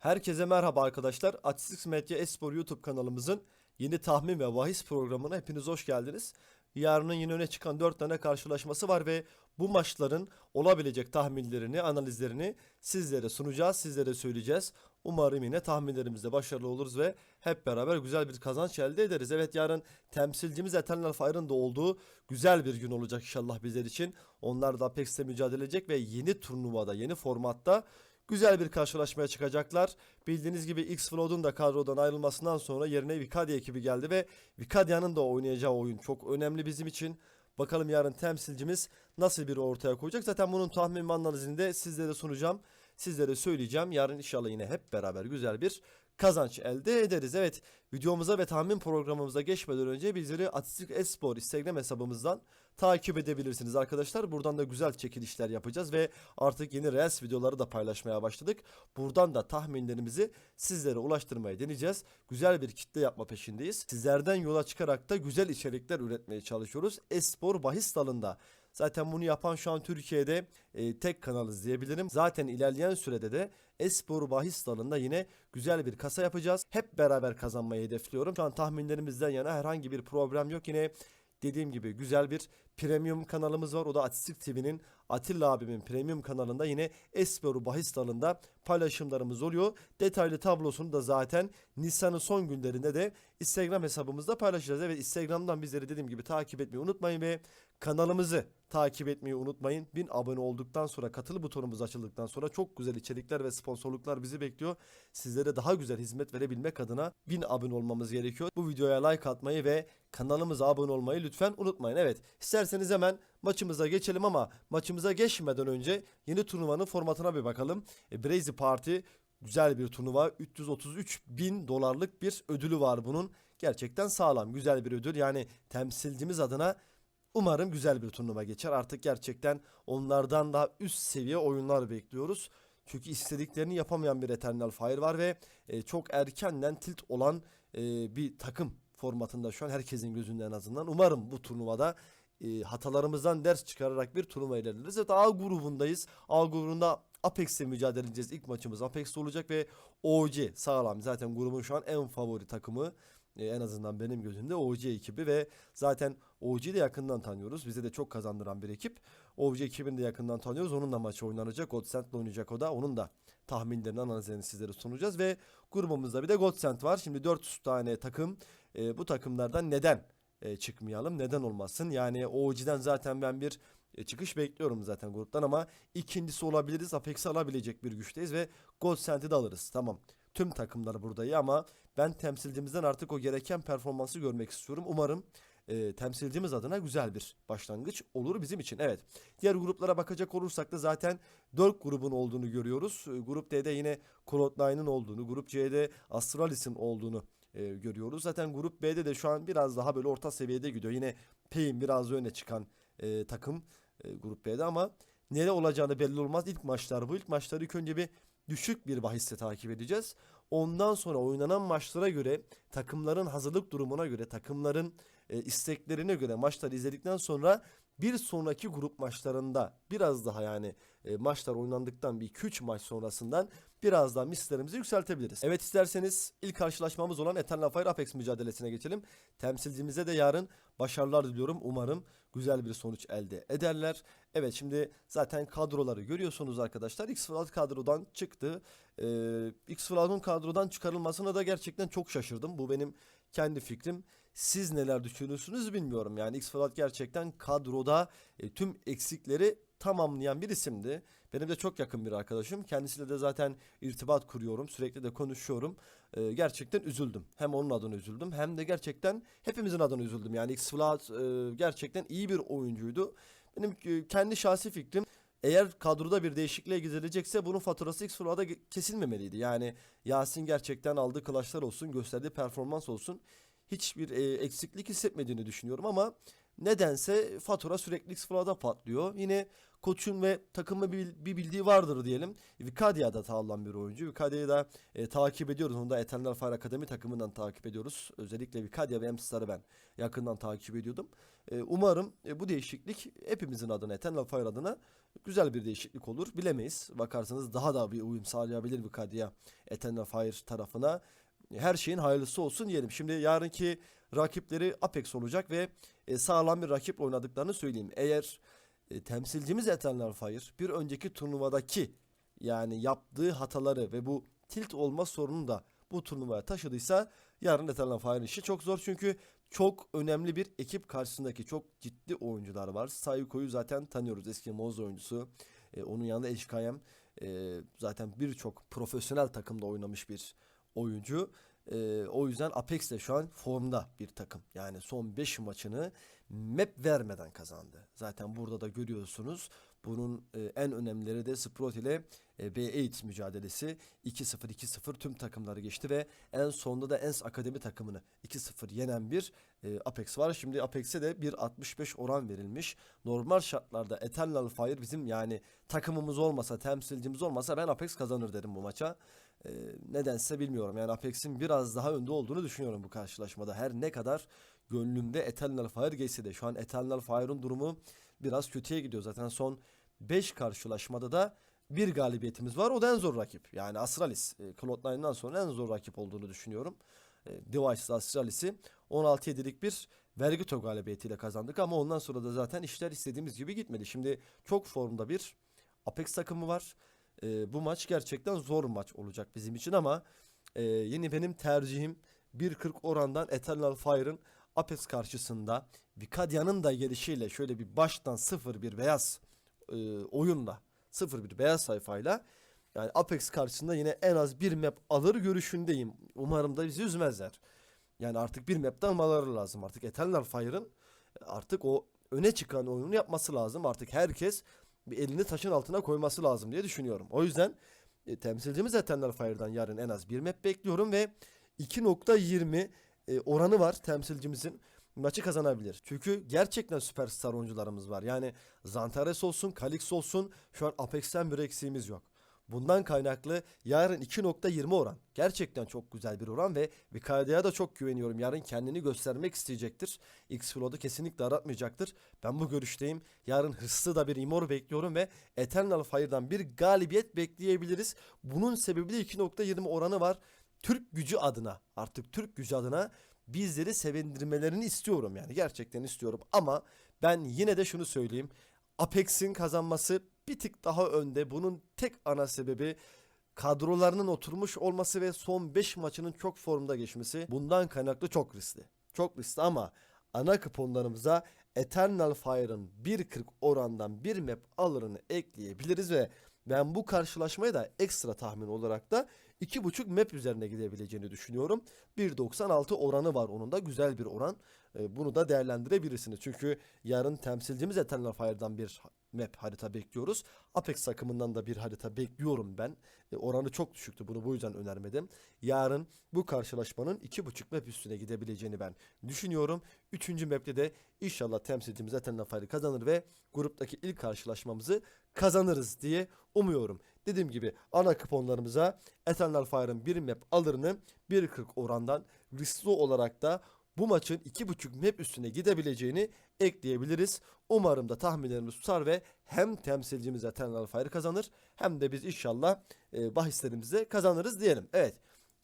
Herkese merhaba arkadaşlar. Atistix Medya Espor YouTube kanalımızın yeni tahmin ve bahis programına hepiniz hoş geldiniz. Yarının yine öne çıkan 4 tane karşılaşması var ve bu maçların olabilecek tahminlerini, analizlerini sizlere sunacağız, sizlere söyleyeceğiz. Umarım yine tahminlerimizde başarılı oluruz ve hep beraber güzel bir kazanç elde ederiz. Evet yarın temsilcimiz Eternal Fire'ın da olduğu güzel bir gün olacak inşallah bizler için. Onlar da Apex'te mücadele edecek ve yeni turnuvada, yeni formatta Güzel bir karşılaşmaya çıkacaklar. Bildiğiniz gibi X-Flood'un da kadrodan ayrılmasından sonra yerine Vicadia ekibi geldi ve Vicadia'nın da oynayacağı oyun çok önemli bizim için. Bakalım yarın temsilcimiz nasıl bir ortaya koyacak. Zaten bunun tahmin analizini de sizlere sunacağım. Sizlere söyleyeceğim. Yarın inşallah yine hep beraber güzel bir kazanç elde ederiz. Evet videomuza ve tahmin programımıza geçmeden önce bizleri Atistik Espor Instagram hesabımızdan takip edebilirsiniz arkadaşlar. Buradan da güzel çekilişler yapacağız ve artık yeni Reels videoları da paylaşmaya başladık. Buradan da tahminlerimizi sizlere ulaştırmaya deneyeceğiz. Güzel bir kitle yapma peşindeyiz. Sizlerden yola çıkarak da güzel içerikler üretmeye çalışıyoruz. Espor bahis dalında. Zaten bunu yapan şu an Türkiye'de e, tek kanalız diyebilirim. Zaten ilerleyen sürede de Espor bahis dalında yine güzel bir kasa yapacağız. Hep beraber kazanmayı hedefliyorum. Şu an tahminlerimizden yana herhangi bir problem yok. Yine dediğim gibi güzel bir premium kanalımız var. O da Atistik TV'nin Atilla abimin premium kanalında yine Espor bahis dalında paylaşımlarımız oluyor. Detaylı tablosunu da zaten Nisan'ın son günlerinde de Instagram hesabımızda paylaşacağız. Evet Instagram'dan bizleri dediğim gibi takip etmeyi unutmayın ve kanalımızı takip etmeyi unutmayın. 1000 abone olduktan sonra katıl butonumuz açıldıktan sonra çok güzel içerikler ve sponsorluklar bizi bekliyor. Sizlere daha güzel hizmet verebilmek adına 1000 abone olmamız gerekiyor. Bu videoya like atmayı ve kanalımıza abone olmayı lütfen unutmayın. Evet isterseniz hemen maçımıza geçelim ama maçımıza geçmeden önce yeni turnuvanın formatına bir bakalım. E, Brazy Party güzel bir turnuva. 333 bin dolarlık bir ödülü var bunun. Gerçekten sağlam güzel bir ödül. Yani temsilcimiz adına Umarım güzel bir turnuva geçer. Artık gerçekten onlardan daha üst seviye oyunlar bekliyoruz. Çünkü istediklerini yapamayan bir Eternal Fire var ve e, çok erkenden tilt olan e, bir takım formatında şu an herkesin gözünde en azından. Umarım bu turnuvada e, hatalarımızdan ders çıkararak bir turnuva ilerleriz. Evet A grubundayız. A grubunda Apex'le mücadele edeceğiz. İlk maçımız Apex'te olacak ve OG sağlam. Zaten grubun şu an en favori takımı. E, en azından benim gözümde OG ekibi ve zaten OG'yi de yakından tanıyoruz. Bize de çok kazandıran bir ekip. OG ekibini de yakından tanıyoruz. Onun da maçı oynanacak. Godsend'le oynayacak o da. Onun da tahminlerini, analizlerini sizlere sunacağız ve grubumuzda bir de Godsend var. Şimdi 400 tane takım. E, bu takımlardan neden e, çıkmayalım? Neden olmasın? Yani OG'den zaten ben bir e, çıkış bekliyorum zaten gruptan ama ikincisi olabiliriz. Apex'i alabilecek bir güçteyiz ve Godsend'i de alırız. Tamam tüm takımlar burada iyi ama ben temsilcimizden artık o gereken performansı görmek istiyorum. Umarım e, temsilcimiz adına güzel bir başlangıç olur bizim için. Evet. Diğer gruplara bakacak olursak da zaten 4 grubun olduğunu görüyoruz. E, grup D'de yine Cloud9'ın olduğunu, Grup C'de Astralis'in olduğunu e, görüyoruz. Zaten Grup B'de de şu an biraz daha böyle orta seviyede gidiyor. Yine Pay'in biraz öne çıkan e, takım e, Grup B'de ama nere olacağını belli olmaz. İlk maçlar bu. İlk maçları ilk önce bir düşük bir bahiste takip edeceğiz. Ondan sonra oynanan maçlara göre takımların hazırlık durumuna göre takımların e, isteklerine göre maçları izledikten sonra bir sonraki grup maçlarında biraz daha yani e, maçlar oynandıktan bir 2-3 maç sonrasından biraz daha mislerimizi yükseltebiliriz. Evet isterseniz ilk karşılaşmamız olan Eternal Fire Apex mücadelesine geçelim. Temsilcimize de yarın başarılar diliyorum. Umarım güzel bir sonuç elde ederler. Evet şimdi zaten kadroları görüyorsunuz arkadaşlar. X-Flat kadrodan çıktı. Ee, X-Flat'ın kadrodan çıkarılmasına da gerçekten çok şaşırdım. Bu benim kendi fikrim. Siz neler düşünürsünüz bilmiyorum. Yani X-Flat gerçekten kadroda e, tüm eksikleri tamamlayan bir isimdi. Benim de çok yakın bir arkadaşım. Kendisiyle de zaten irtibat kuruyorum. Sürekli de konuşuyorum. Ee, gerçekten üzüldüm. Hem onun adına üzüldüm hem de gerçekten hepimizin adına üzüldüm. Yani X-Flat e, gerçekten iyi bir oyuncuydu. Benim e, kendi şahsi fikrim eğer kadroda bir değişikliğe gidilecekse bunun faturası X Flat'a kesilmemeliydi. Yani Yasin gerçekten aldığı kılaçlar olsun, gösterdiği performans olsun hiçbir e, eksiklik hissetmediğini düşünüyorum ama nedense fatura sürekli X patlıyor. Yine koçun ve takımı bir, bildiği vardır diyelim. Vikadia'da alınan bir oyuncu. Vikadia'yı da e, takip ediyoruz. Onu da Eternal Fire Akademi takımından takip ediyoruz. Özellikle Vikadia ve Amstar'ı ben yakından takip ediyordum. E, umarım e, bu değişiklik hepimizin adına, Eternal Fire adına güzel bir değişiklik olur. Bilemeyiz. Bakarsanız daha da bir uyum sağlayabilir Vikadia Eternal Fire tarafına. Her şeyin hayırlısı olsun diyelim. Şimdi yarınki rakipleri Apex olacak ve e, sağlam bir rakip oynadıklarını söyleyeyim. Eğer e, temsilcimiz Eternal Fire bir önceki turnuvadaki yani yaptığı hataları ve bu tilt olma sorununu da bu turnuvaya taşıdıysa yarın Eternal Fire işi çok zor çünkü çok önemli bir ekip karşısındaki çok ciddi oyuncular var. Sayuko'yu zaten tanıyoruz eski Moz oyuncusu. E, onun yanında Eşkayem e, zaten birçok profesyonel takımda oynamış bir oyuncu. E, o yüzden Apex de şu an formda bir takım. Yani son 5 maçını map vermeden kazandı. Zaten burada da görüyorsunuz. Bunun e, en önemlileri de Sprout ile e, B8 mücadelesi 2-0 2-0 tüm takımları geçti ve en sonunda da Ens Akademi takımını 2-0 yenen bir e, Apex var. Şimdi Apex'e de bir 65 oran verilmiş. Normal şartlarda Eternal Fire bizim yani takımımız olmasa, temsilcimiz olmasa ben Apex kazanır derim bu maça. Nedense bilmiyorum. Yani Apex'in biraz daha önde olduğunu düşünüyorum bu karşılaşmada. Her ne kadar gönlümde Eternal Fire geçse de şu an Eternal Fire'ın durumu biraz kötüye gidiyor. Zaten son 5 karşılaşmada da bir galibiyetimiz var. O da en zor rakip. Yani Astralis. E, Cloud9'dan sonra en zor rakip olduğunu düşünüyorum. E, Device'da Astralis'i 16-7'lik bir Vergito galibiyetiyle kazandık ama ondan sonra da zaten işler istediğimiz gibi gitmedi. Şimdi çok formda bir Apex takımı var. E, bu maç gerçekten zor maç olacak bizim için ama e, yeni benim tercihim 1.40 orandan Eternal Fire'ın Apex karşısında Vikadia'nın da gelişiyle şöyle bir baştan sıfır bir beyaz e, oyunla sıfır bir beyaz sayfayla yani Apex karşısında yine en az bir map alır görüşündeyim. Umarım da bizi üzmezler. Yani artık bir map'ten almaları lazım. Artık Eternal Fire'ın artık o öne çıkan oyunu yapması lazım. Artık herkes bir elini taşın altına koyması lazım diye düşünüyorum. O yüzden e, temsilcimiz Eternal Fire'dan yarın en az bir map bekliyorum ve 2.20 e, oranı var temsilcimizin maçı kazanabilir. Çünkü gerçekten süperstar oyuncularımız var. Yani Zantares olsun, Kalix olsun şu an Apex'ten bir eksiğimiz yok. Bundan kaynaklı yarın 2.20 oran. Gerçekten çok güzel bir oran ve Vikadia'ya da çok güveniyorum. Yarın kendini göstermek isteyecektir. X-Flow'da kesinlikle aratmayacaktır. Ben bu görüşteyim. Yarın hırslı da bir imor bekliyorum ve Eternal Fire'dan bir galibiyet bekleyebiliriz. Bunun sebebi de 2.20 oranı var. Türk gücü adına artık Türk gücü adına bizleri sevindirmelerini istiyorum yani. Gerçekten istiyorum ama ben yine de şunu söyleyeyim. Apex'in kazanması bir tık daha önde. Bunun tek ana sebebi kadrolarının oturmuş olması ve son 5 maçının çok formda geçmesi. Bundan kaynaklı çok riskli. Çok riskli ama ana kuponlarımıza Eternal Fire'ın 1.40 orandan bir map alırını ekleyebiliriz ve ben bu karşılaşmaya da ekstra tahmin olarak da 2.5 map üzerine gidebileceğini düşünüyorum. 1.96 oranı var onun da güzel bir oran. E, bunu da değerlendirebilirsiniz. Çünkü yarın temsilcimiz Eternal Fire'dan bir map harita bekliyoruz. Apex takımından da bir harita bekliyorum ben. E, oranı çok düşüktü. Bunu bu yüzden önermedim. Yarın bu karşılaşmanın 2.5 map üstüne gidebileceğini ben düşünüyorum. Üçüncü map'te de inşallah temsilcimiz Eternal Fire kazanır ve gruptaki ilk karşılaşmamızı kazanırız diye umuyorum. Dediğim gibi ana kuponlarımıza Eternal Fire'ın bir map alırını 1.40 orandan riskli olarak da bu maçın 2.5 map üstüne gidebileceğini ekleyebiliriz. Umarım da tahminlerimiz tutar ve hem temsilcimiz Eternal Fire kazanır hem de biz inşallah e, bahislerimizde kazanırız diyelim. Evet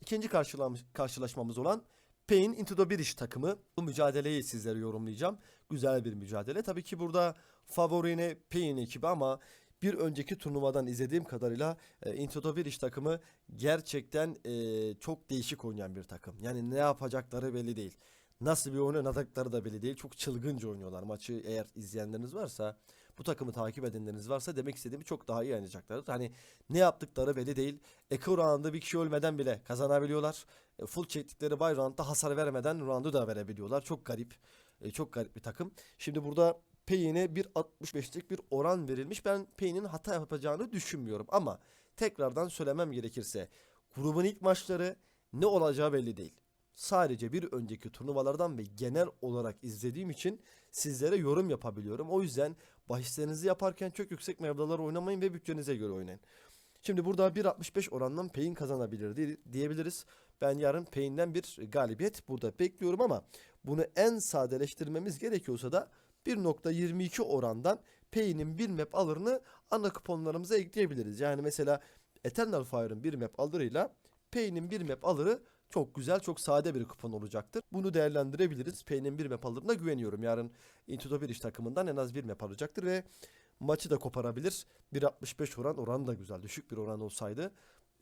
ikinci karşılaş- karşılaşmamız olan Pain Into the Bridge takımı. Bu mücadeleyi sizlere yorumlayacağım. Güzel bir mücadele. Tabii ki burada favori yine Pain ekibi ama bir önceki turnuvadan izlediğim kadarıyla e, Into the Bridge takımı gerçekten e, çok değişik oynayan bir takım. Yani ne yapacakları belli değil. Nasıl bir oynadıkları da belli değil. Çok çılgınca oynuyorlar. Maçı eğer izleyenleriniz varsa, bu takımı takip edenleriniz varsa demek istediğimi çok daha iyi oynayacaklardır. Hani ne yaptıkları belli değil. Eko round'da bir kişi ölmeden bile kazanabiliyorlar. E, full çektikleri bay round'da hasar vermeden round'u da verebiliyorlar. Çok garip. E, çok garip bir takım. Şimdi burada Payne'e bir 65'lik bir oran verilmiş. Ben Payne'in hata yapacağını düşünmüyorum ama tekrardan söylemem gerekirse grubun ilk maçları ne olacağı belli değil. Sadece bir önceki turnuvalardan ve genel olarak izlediğim için sizlere yorum yapabiliyorum. O yüzden bahislerinizi yaparken çok yüksek mevdalar oynamayın ve bütçenize göre oynayın. Şimdi burada 1.65 orandan Payne kazanabilir diye- diyebiliriz. Ben yarın Payne'den bir galibiyet burada bekliyorum ama bunu en sadeleştirmemiz gerekiyorsa da 1.22 orandan Payne'in bir map alırını ana kuponlarımıza ekleyebiliriz. Yani mesela Eternal Fire'ın bir map alırıyla Payne'in bir map alırı çok güzel, çok sade bir kupon olacaktır. Bunu değerlendirebiliriz. Payne'in bir map alırına güveniyorum. Yarın Into the Bridge takımından en az bir map alacaktır ve maçı da koparabilir. 1.65 oran, oran da güzel. Düşük bir oran olsaydı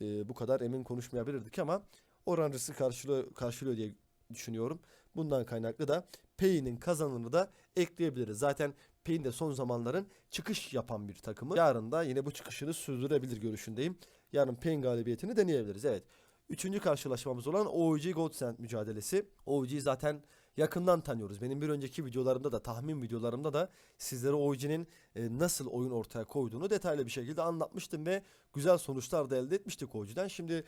e, bu kadar emin konuşmayabilirdik ama oran riski karşılıyor, karşılıyor diye düşünüyorum. Bundan kaynaklı da Payne'in kazanını da ekleyebiliriz. Zaten Payne de son zamanların çıkış yapan bir takımı. Yarın da yine bu çıkışını sürdürebilir görüşündeyim. Yarın Payne galibiyetini deneyebiliriz. Evet. Üçüncü karşılaşmamız olan OG Godsend mücadelesi. OG'yi zaten yakından tanıyoruz. Benim bir önceki videolarımda da tahmin videolarımda da sizlere OG'nin e, nasıl oyun ortaya koyduğunu detaylı bir şekilde anlatmıştım ve güzel sonuçlar da elde etmiştik OG'den. Şimdi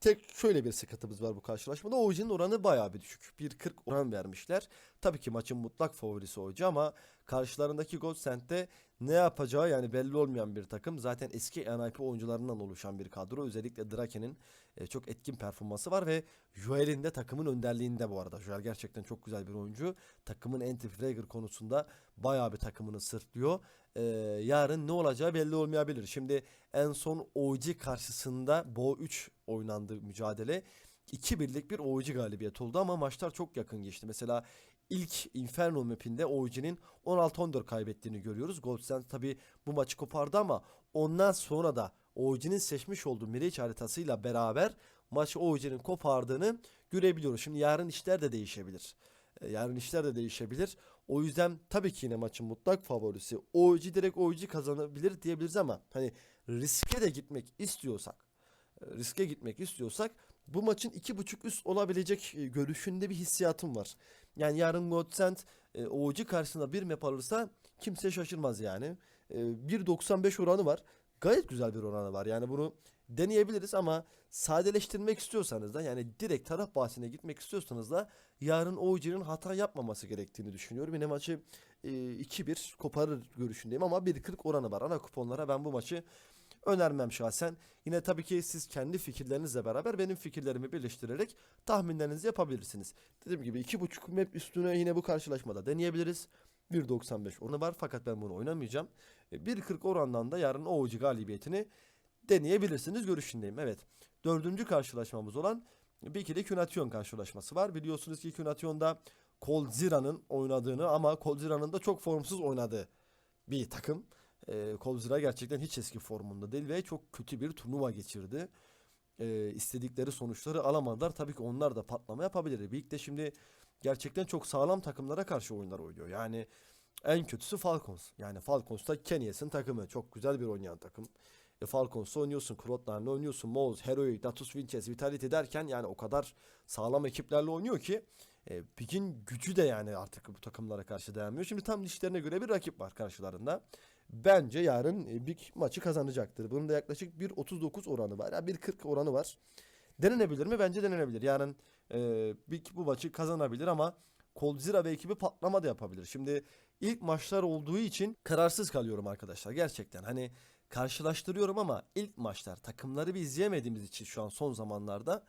tek şöyle bir sıkıntımız var bu karşılaşmada. OG'nin oranı bayağı bir düşük. 1.40 oran vermişler. Tabii ki maçın mutlak favorisi OG ama karşılarındaki Godsend'de ne yapacağı yani belli olmayan bir takım. Zaten eski NIP oyuncularından oluşan bir kadro. Özellikle Draken'in e, çok etkin performansı var ve Joel'in de takımın önderliğinde bu arada. Joel gerçekten çok güzel bir oyuncu. Takımın anti-fragger konusunda bayağı bir takımını sırtlıyor. E, yarın ne olacağı belli olmayabilir. Şimdi en son OG karşısında Bo 3 oynandı mücadele. 2 birlik bir OG galibiyet oldu ama maçlar çok yakın geçti. Mesela ilk Inferno map'inde OG'nin 16-14 kaybettiğini görüyoruz. Goldstand tabi bu maçı kopardı ama ondan sonra da OG'nin seçmiş olduğu Mirage haritasıyla beraber maçı OG'nin kopardığını görebiliyoruz. Şimdi yarın işler de değişebilir. E, Yarın işler de değişebilir. O yüzden tabii ki yine maçın mutlak favorisi OG direkt OG kazanabilir diyebiliriz ama hani riske de gitmek istiyorsak riske gitmek istiyorsak bu maçın iki buçuk üst olabilecek e, görüşünde bir hissiyatım var. Yani yarın Godsend e, OG karşısında bir map alırsa kimse şaşırmaz yani. E, 1.95 oranı var. Gayet güzel bir oranı var. Yani bunu deneyebiliriz ama sadeleştirmek istiyorsanız da yani direkt taraf bahsine gitmek istiyorsanız da yarın OG'nin hata yapmaması gerektiğini düşünüyorum. Yine maçı e, 2-1 koparır görüşündeyim ama 1.40 oranı var. Ana kuponlara ben bu maçı önermem şahsen. Yine tabii ki siz kendi fikirlerinizle beraber benim fikirlerimi birleştirerek tahminlerinizi yapabilirsiniz. Dediğim gibi 2.5 map üstüne yine bu karşılaşmada deneyebiliriz. 1.95 onu var fakat ben bunu oynamayacağım. E, 1.40 orandan da yarın OG galibiyetini deneyebilirsiniz görüşündeyim. Evet. Dördüncü karşılaşmamız olan bir ikili Künatyon karşılaşması var. Biliyorsunuz ki Künatyon'da Coldzira'nın oynadığını ama Coldzira'nın da çok formsuz oynadığı bir takım. E, Coldzira gerçekten hiç eski formunda değil ve çok kötü bir turnuva geçirdi. E, istedikleri sonuçları alamadılar. Tabii ki onlar da patlama yapabilir. De şimdi gerçekten çok sağlam takımlara karşı oyunlar oynuyor. Yani en kötüsü Falcons. Yani Falcons da Kenyes'in takımı. Çok güzel bir oynayan takım. E, Falcons'ta oynuyorsun, Krotlar'la oynuyorsun, Moz, Heroic, Datus Vinces, Vitality derken yani o kadar sağlam ekiplerle oynuyor ki e, Pig'in gücü de yani artık bu takımlara karşı dayanmıyor. Şimdi tam dişlerine göre bir rakip var karşılarında. Bence yarın e, Big maçı kazanacaktır. Bunun da yaklaşık 1.39 oranı var. Yani 1.40 oranı var. Denenebilir mi? Bence denenebilir. Yarın e, Big bu maçı kazanabilir ama Coldzera ve ekibi patlama da yapabilir. Şimdi ilk maçlar olduğu için kararsız kalıyorum arkadaşlar. Gerçekten hani karşılaştırıyorum ama ilk maçlar takımları bir izleyemediğimiz için şu an son zamanlarda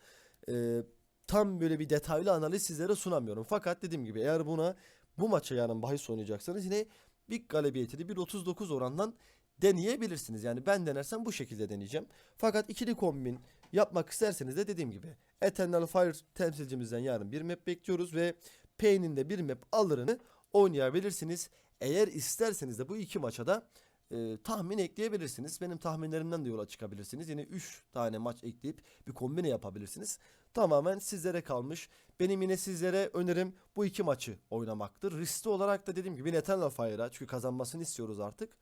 e, tam böyle bir detaylı analiz sizlere sunamıyorum. Fakat dediğim gibi eğer buna bu maça yarın bahis oynayacaksanız yine Big galibiyetini 1.39 orandan deneyebilirsiniz. Yani ben denersem bu şekilde deneyeceğim. Fakat ikili kombin yapmak isterseniz de dediğim gibi Eternal Fire temsilcimizden yarın bir map bekliyoruz ve Payne'in de bir map alırını oynayabilirsiniz. Eğer isterseniz de bu iki maça da e, tahmin ekleyebilirsiniz. Benim tahminlerimden de yola çıkabilirsiniz. Yine 3 tane maç ekleyip bir kombine yapabilirsiniz. Tamamen sizlere kalmış. Benim yine sizlere önerim bu iki maçı oynamaktır. Riskli olarak da dediğim gibi Eternal Fire'a çünkü kazanmasını istiyoruz artık.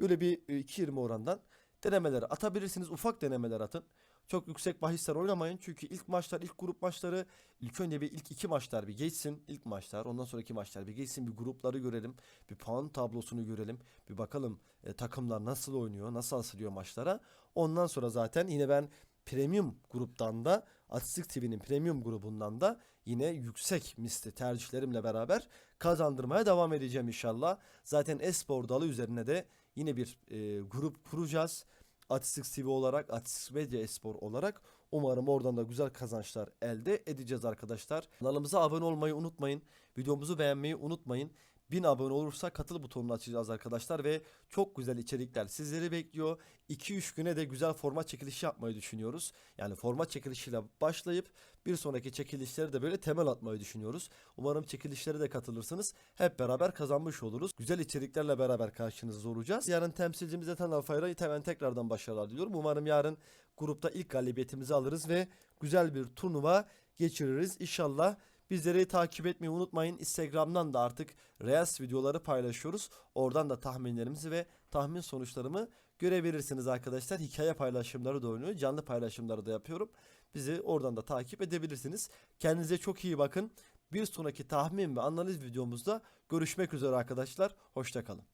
Böyle bir e, 2.20 orandan denemeler atabilirsiniz. Ufak denemeler atın. Çok yüksek bahisler oynamayın. Çünkü ilk maçlar, ilk grup maçları ilk önce bir ilk iki maçlar bir geçsin. ilk maçlar. Ondan sonraki maçlar bir geçsin. Bir grupları görelim. Bir puan tablosunu görelim. Bir bakalım e, takımlar nasıl oynuyor, nasıl asılıyor maçlara. Ondan sonra zaten yine ben premium gruptan da Atistik TV'nin premium grubundan da yine yüksek misli tercihlerimle beraber kazandırmaya devam edeceğim inşallah. Zaten espor dalı üzerine de yine bir e, grup kuracağız. Atistik TV olarak, Atistik Medya Espor olarak umarım oradan da güzel kazançlar elde edeceğiz arkadaşlar. Kanalımıza abone olmayı unutmayın. Videomuzu beğenmeyi unutmayın. 1000 abone olursa katıl butonunu açacağız arkadaşlar ve çok güzel içerikler sizleri bekliyor. 2-3 güne de güzel forma çekilişi yapmayı düşünüyoruz. Yani forma çekilişiyle başlayıp bir sonraki çekilişleri de böyle temel atmayı düşünüyoruz. Umarım çekilişlere de katılırsınız. Hep beraber kazanmış oluruz. Güzel içeriklerle beraber karşınızda olacağız. Yarın temsilcimiz Ethan Alfayra hemen tekrardan başarılar diliyorum. Umarım yarın grupta ilk galibiyetimizi alırız ve güzel bir turnuva geçiririz. İnşallah Bizleri takip etmeyi unutmayın. Instagram'dan da artık Reels videoları paylaşıyoruz. Oradan da tahminlerimizi ve tahmin sonuçlarımı görebilirsiniz arkadaşlar. Hikaye paylaşımları da oynuyor. Canlı paylaşımları da yapıyorum. Bizi oradan da takip edebilirsiniz. Kendinize çok iyi bakın. Bir sonraki tahmin ve analiz videomuzda görüşmek üzere arkadaşlar. Hoşçakalın.